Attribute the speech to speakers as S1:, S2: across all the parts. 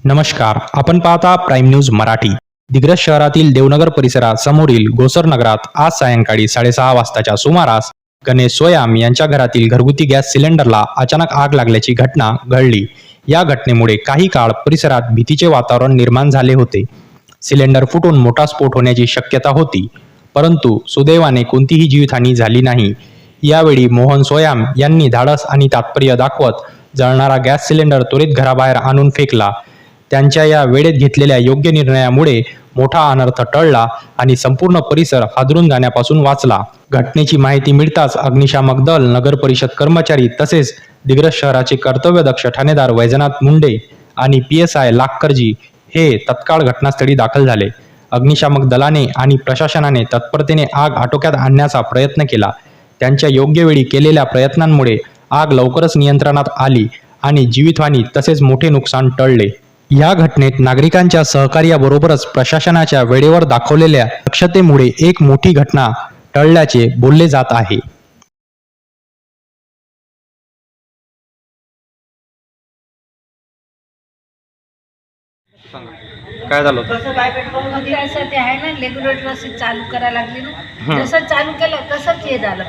S1: नमस्कार आपण पाहता प्राईम न्यूज मराठी. दिग्रस शहरातील देवनगर परिसरात समोरील गोसर नगरात आज सायंकाळी साडेसहा वाजताच्या सुमारास गणेश सोयाम यांच्या घरातील घरगुती गॅस सिलेंडरला अचानक आग लागल्याची घटना घडली. या घटनेमुळे काही काळ परिसरात भीतीचे वातावरण निर्माण झाले होते. सिलेंडर फुटून मोठा स्फोट होण्याची शक्यता होती परंतु सुदैवाने कोणतीही जीवितहानी झाली नाही. यावेळी मोहन सोयाम यांनी धाडस आणि तात्पर्य दाखवत जळणारा गॅस सिलेंडर त्वरित घराबाहेर आणून फेकला. त्यांच्या या वेळेत घेतलेल्या योग्य निर्णयामुळे मोठा अनर्थ टळला आणि संपूर्ण परिसर हादरून जाण्यापासून वाचला. घटनेची माहिती मिळताच अग्निशामक दल नगर परिषद कर्मचारी तसेच दिग्रस शहराचे कर्तव्यदक्ष ठाणेदार वैजनाथ मुंडे आणि पी एस आय लाखकरजी हे तत्काळ घटनास्थळी दाखल झाले. अग्निशामक दलाने आणि प्रशासनाने तत्परतेने आग आटोक्यात आणण्याचा प्रयत्न केला. त्यांच्या योग्य वेळी केलेल्या प्रयत्नांमुळे आग लवकरच नियंत्रणात आली आणि जीवितहानी तसेच मोठे नुकसान टळले. या घटनेत नागरिकांच्या सहकार्याबरोबरच प्रशासनाच्या वेळेवर दाखवलेल्या दक्षतेमुळे एक मोठी घटना टळल्याचे बोलले जात आहे.
S2: काय झालं? होतं
S3: असं ते आहे ना रेग्युलेटर असं चालू करायला लागली ना जसं चालू केलं तसंच हे झालं.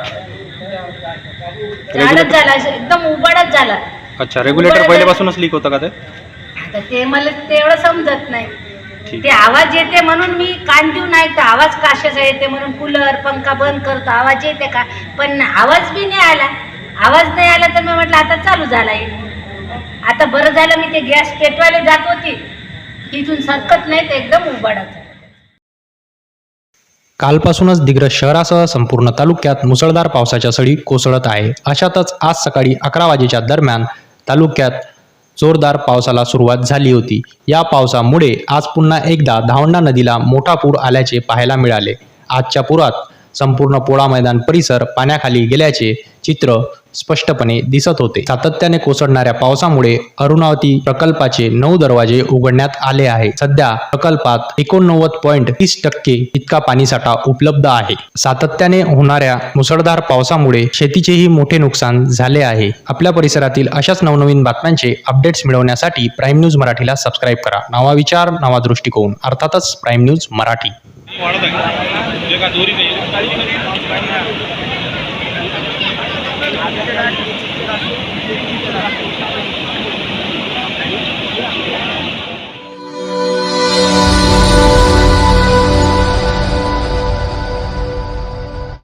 S3: झाडच झाला असं एकदम उबाडच झाला.
S2: अच्छा रेग्युलेटर पहिल्यापासूनच लीक होतं का ते?
S3: आता ते मला तेवढं समजत नाही. ते आवाज येते म्हणून मी कान देऊन ऐकतो. आवाज कशाचा येते म्हणून कूलर पंखा बंद करतो. आवाज येते का? पण आवाज बी नाही आला. आवाज नाही आला तर मी म्हटलं आता चालू झाला आहे आता बरं झालं मी ते गॅस पेटवायला जात होती. तिथून सरकत नाही ते एकदम उबाडत.
S1: कालपासूनच दिग्रस शहरासह संपूर्ण तालुक्यात मुसळधार पावसाच्या सळी कोसळत आहे. अशातच आज सकाळी अकरा वाजेच्या दरम्यान तालुक्यात जोरदार पावसाला सुरुवात झाली होती. या पावसामुळे आज पुन्हा एकदा धावंडा नदीला मोठा पूर आल्याचे पाहायला मिळाले. आजच्या पुरात संपूर्ण पोळा मैदान परिसर पाण्याखाली गेल्याचे चित्र स्पष्टपणे दिसत होते. सातत्याने कोसळणाऱ्या पावसामुळे अरुणावती प्रकल्पाचे नऊ दरवाजे उघडण्यात आले आहे. सध्या प्रकल्पात एकोणनव्वद पॉईंट तीस टक्के इतका पाणीसाठा उपलब्ध आहे. सातत्याने होणाऱ्या मुसळधार पावसामुळे शेतीचेही मोठे नुकसान झाले आहे. आपल्या परिसरातील अशाच नवनवीन बातम्यांचे अपडेट्स मिळवण्यासाठी प्राईम न्यूज मराठीला सबस्क्राईब करा. नवा विचार नवा दृष्टिकोन अर्थातच Prime News Marathi. Thank you.